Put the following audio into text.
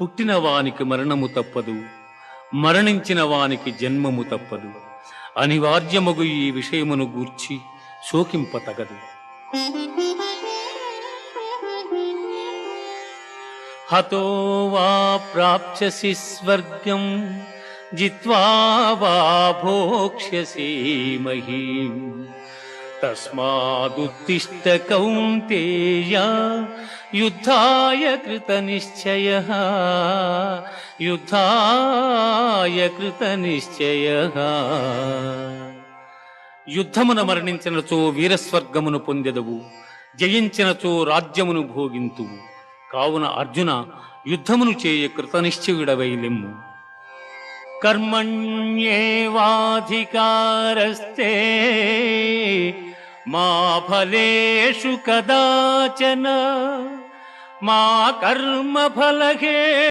పుట్టిన వానికి మరణము తప్పదు మరణించిన వానికి జన్మము తప్పదు. అనివార్యమగు ఈ విషయమును గూర్చి శోకింప తగదు హతో వా ప్రాప్స్యసి స్వర్గం జిత్వా వా భోక్ష్యసి మహీం. తస్మాదుత్తిష్ట కౌంతేయ యుద్ధాయ కృత నిశ్చయ యుద్ధాయ కృత నిశ్చయ యుద్ధమున మరణించినచో వీరస్వర్గమును పొందెదవు జయించినచో రాజ్యమును భోగింతువు. కావున అర్జున యుద్ధమును చేయ కృతనిశ్చయుడవైలెమ్ము. కర్మణ్యేవాధికారస్తే మా ఫలేషు కదాచన మా కర్మ ఫలహే